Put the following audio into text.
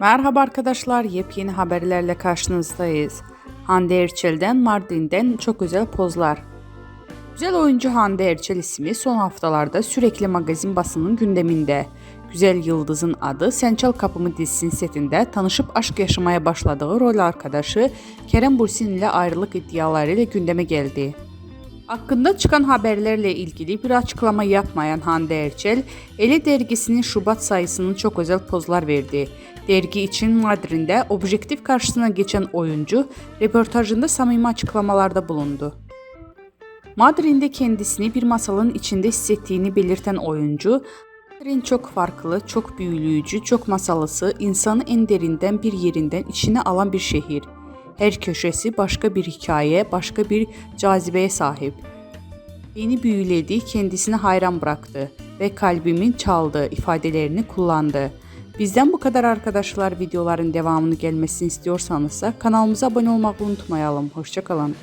Merhaba arkadaşlar, yepyeni haberlerle karşınızdayız. Hande Erçel'den Mardin'den çok özel pozlar. Güzel oyuncu Hande Erçel ismi son haftalarda sürekli magazin basının gündeminde. Güzel Yıldız'ın adı Sen Kapımı dizisinin setinde tanışıp aşk yaşamaya başladığı rol arkadaşı Kerem Bursin ile ayrılık iddialarıyla gündeme geldi. Hakkında çıkan haberlerle ilgili bir açıklama yapmayan Hande Erçel, Eli dergisinin Şubat sayısının çok özel pozlar verdi. Dergi için Madrid'de objektif karşısına geçen oyuncu, röportajında samimi açıklamalarda bulundu. Madrid'de kendisini bir masalın içinde hissettiğini belirten oyuncu, Madrid çok farklı, çok büyüleyici, çok masalısı, insanı en derinden bir yerinden içine alan bir şehir. Her köşesi başka bir hikaye, başka bir cazibeye sahip. Beni büyüledi, kendisini hayran bıraktı ve kalbimin çaldığı ifadelerini kullandı. Bizden bu kadar arkadaşlar videoların devamını gelmesini istiyorsanız da kanalımıza abone olmayı unutmayalım. Hoşçakalın.